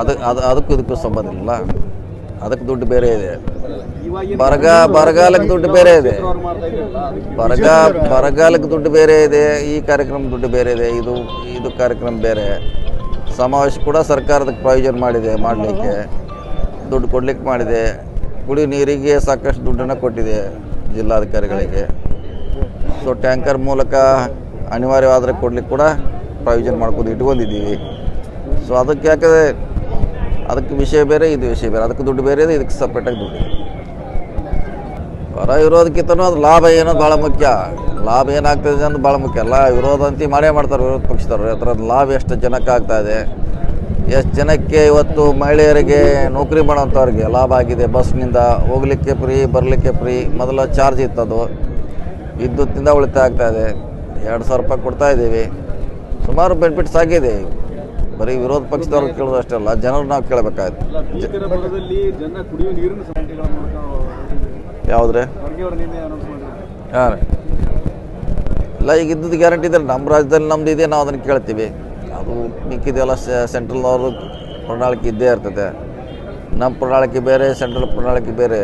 ಅದು ಅದು ಅದಕ್ಕೂ ಇದಕ್ಕೂ ಸಂಬಂಧ ಇಲ್ಲ ಅದಕ್ಕೆ ದುಡ್ಡು ಬೇರೆ ಇದೆ. ಬರಗ ಬರಗಾಲಕ್ಕೆ ದುಡ್ಡು ಬೇರೆ ಇದೆ. ಬರಗ ಬರಗಾಲಕ್ಕೆ ದುಡ್ಡು ಬೇರೆ ಇದೆ. ಈ ಕಾರ್ಯಕ್ರಮ ದುಡ್ಡು ಬೇರೆ ಇದೆ. ಇದು ಇದು ಕಾರ್ಯಕ್ರಮ ಬೇರೆ. ಸಮಾವೇಶ ಕೂಡ ಸರ್ಕಾರದಕ್ಕೆ ಪ್ರಯೋಜನ ಮಾಡಿದೆ ಮಾಡಲಿಕ್ಕೆ. ದುಡ್ಡು ಕೊಡ್ಲಿಕ್ಕೆ ಮಾಡಿದೆ. ಕುಡಿ ನೀರಿಗೆ ಸಾಕಷ್ಟು ದುಡ್ಡನ್ನು ಕೊಟ್ಟಿದೆ ಜಿಲ್ಲಾಧಿಕಾರಿಗಳಿಗೆ. ಸೊ ಟ್ಯಾಂಕರ್ ಮೂಲಕ ಅನಿವಾರ್ಯವಾದರೆ ಕೊಡ್ಲಿಕ್ಕೆ ಕೂಡ ಪ್ರಯೋಜನ ಮಾಡ್ಕೊಂಡು ಇಟ್ಕೊಂಡಿದ್ದೀವಿ. ಸೊ ಅದಕ್ಕೆ ಯಾಕಂದರೆ ಅದಕ್ಕೆ ವಿಷಯ ಬೇರೆ, ಇದು ವಿಷಯ ಬೇರೆ. ಅದಕ್ಕೆ ದುಡ್ಡು ಬೇರೆ ಇದೆ, ಇದಕ್ಕೆ ಸಪ್ರೇಟಾಗಿ ದುಡ್ಡು ಇದೆ. ಹೊರ ವಿರೋಧಕ್ಕಿಂತನೂ ಅದು ಲಾಭ ಏನೋದು ಭಾಳ ಮುಖ್ಯ. ಲಾಭ ಏನಾಗ್ತದೆ ಅನ್ನೋದು ಭಾಳ ಮುಖ್ಯ. ಅಲ್ಲ ವಿರೋಧ ಅಂತ ಮಾಡೇ ಮಾಡ್ತಾರೆ, ವಿರೋಧ ಪಕ್ಷದವ್ರು. ಅದರ ಲಾಭ ಎಷ್ಟು ಜನಕ್ಕೆ ಆಗ್ತಾ ಇದೆ? ಎಷ್ಟು ಜನಕ್ಕೆ ಇವತ್ತು ಮಹಿಳೆಯರಿಗೆ ನೌಕರಿ ಮಾಡೋಂಥವ್ರಿಗೆ ಲಾಭ ಆಗಿದೆ? ಬಸ್ನಿಂದ ಹೋಗ್ಲಿಕ್ಕೆ ಫ್ರೀ, ಬರಲಿಕ್ಕೆ ಫ್ರೀ, ಮೊದಲ ಚಾರ್ಜ್ ಇತ್ತದು. ವಿದ್ಯುತ್ತಿಂದ ಉಳಿತಾಯ ಆಗ್ತಾಯಿದೆ ಎರಡು ಸಾವಿರ ರೂಪಾಯಿ ಕೊಡ್ತಾ ಇದ್ದೀವಿ. ಸುಮಾರು ಬೆನಿಫಿಟ್ಸ್ ಆಗಿದೆ. ಬರೀ ವಿರೋಧ ಪಕ್ಷದವ್ರು ಕೇಳೋದು ಅಷ್ಟೇ ಅಲ್ಲ ಜನರು ನಾವು ಕೇಳಬೇಕಾಯ್ತು. ಯಾವುದ್ರೆ? ಹಾಂ ಇಲ್ಲ ಈಗ ಇದ್ದದ್ದು ಗ್ಯಾರಂಟಿ ಇದೆ ನಮ್ಮ ರಾಜ್ಯದಲ್ಲಿ ನಮ್ದು ಇದೆ ನಾವು ಅದನ್ನು ಕೇಳ್ತೀವಿ. ಅದು ಮಿಕ್ಕಿದೆಲ್ಲ ಸೆಂಟ್ರಲ್ನವರು ಪ್ರಣಾಳಿಕೆ ಇದ್ದೇ ಇರ್ತದೆ. ನಮ್ಮ ಪ್ರಣಾಳಿಕೆ ಬೇರೆ ಸೆಂಟ್ರಲ್ ಪ್ರಣಾಳಿಕೆ ಬೇರೆ.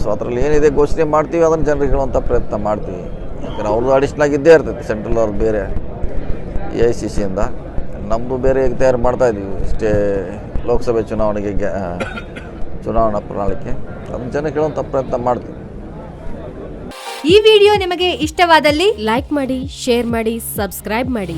ಸೊ ಅದರಲ್ಲಿ ಏನಿದೆ ಘೋಷಣೆ ಮಾಡ್ತೀವಿ ಅದನ್ನು ಜನರಿಗೆ ಹೇಳುವಂಥ ಪ್ರಯತ್ನ ಮಾಡ್ತೀವಿ. ಯಾಕಂದ್ರೆ ಅವ್ರದ್ದು ಅಡಿಷ್ನಲ್ ಇದ್ದೇ ಇರ್ತೈತೆ ಸೆಂಟ್ರಲ್ ಅವ್ರದ್ದು ಬೇರೆ ಎ ಐ ಸಿ ಸಿಯಿಂದ ನಮ್ಮದು ಬೇರೆ ತಯಾರು ಮಾಡ್ತಾ ಇದ್ದೀವಿ. ಇಷ್ಟೇ ಲೋಕಸಭೆ ಚುನಾವಣೆಗೆ ಚುನಾವಣಾ ಪ್ರಣಾಳಿಕೆ. ನಮ್ಮ ಜನ ಹೇಳುವಂಥ ಪ್ರಯತ್ನ ಮಾಡ್ತೀವಿ. ಈ ವಿಡಿಯೋ ನಿಮಗೆ ಇಷ್ಟವಾದಲ್ಲಿ ಲೈಕ್ ಮಾಡಿ, ಶೇರ್ ಮಾಡಿ, ಸಬ್ಸ್ಕ್ರೈಬ್ ಮಾಡಿ.